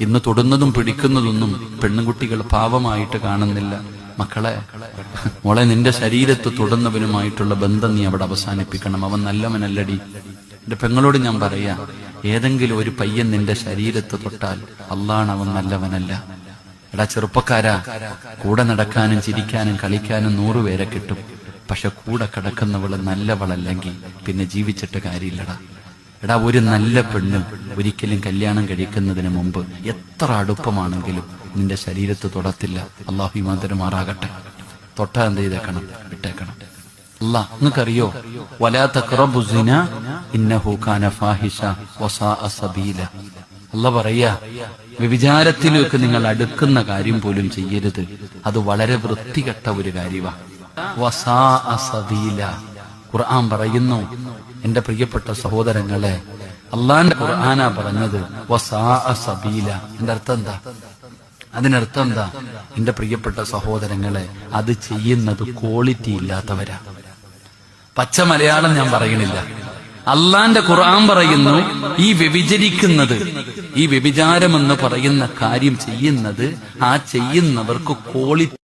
ഇന്ന് തൊടുന്നതും പിടിക്കുന്നതൊന്നും പെണ്ണുകുട്ടികൾ പാവമായിട്ട് കാണുന്നില്ല. മക്കളെ മോളെ നിന്റെ ശരീരത്ത് തൊടുന്നവനുമായിട്ടുള്ള ബന്ധം നീ അവിടെ അവസാനിപ്പിക്കണം. അവൻ നല്ലവനല്ലടി. എന്റെ പെങ്ങളോട് ഞാൻ പറയാ ഏതെങ്കിലും ഒരു പയ്യൻ നിന്റെ ശരീരത്ത് തൊട്ടാൽ അള്ളാണ് അവൻ നല്ലവനല്ല. എടാ ചെറുപ്പക്കാരാ കൂടെ നടക്കാനും ചിരിക്കാനും കളിക്കാനും നൂറുപേരെ കിട്ടും. പക്ഷെ കൂടെ കിടക്കുന്നവൾ നല്ലവളല്ലെങ്കിൽ പിന്നെ ജീവിച്ചിട്ട് കാര്യമില്ലടാ. എടാ ഒരു നല്ല പെണ്ണ് ഒരിക്കലും കല്യാണം കഴിക്കുന്നതിന് മുമ്പ് എത്ര അടുപ്പമാണെങ്കിലും നിന്റെ ശരീരത്ത് തൊടത്തില്ല. അള്ളാഹു മാതരമാറാകട്ടെ. തൊട്ടാ എന്ത് ചെയ്തേക്കണം? വിട്ടേക്കണം. അല്ല വ്യഭിചാരത്തിലേക്ക് നിങ്ങൾ അടുക്കുന്ന കാര്യം പോലും ചെയ്യരുത്. അത് വളരെ വൃത്തികെട്ട ഒരു കാര്യമാണ് ഖുർആൻ പറയുന്നു. എന്റെ പ്രിയപ്പെട്ട സഹോദരങ്ങളെ അള്ളാന്റെ ഖുർആനാ പറഞ്ഞത് സബീല. എന്റെ അർത്ഥം എന്താ? അതിനർത്ഥം എന്താ? എന്റെ പ്രിയപ്പെട്ട സഹോദരങ്ങളെ അത് ചെയ്യുന്നത് ക്വാളിറ്റി ഇല്ലാത്തവരാ. പച്ച മലയാളം ഞാൻ പറയണില്ല അള്ളാന്റെ ഖുർആൻ പറയുന്നു ഈ വ്യഭിചരിക്കുന്നത് ഈ വ്യഭിചാരം എന്ന് പറയുന്ന കാര്യം ചെയ്യുന്നത് ആ ചെയ്യുന്നവർക്ക് ക്വാളിറ്റി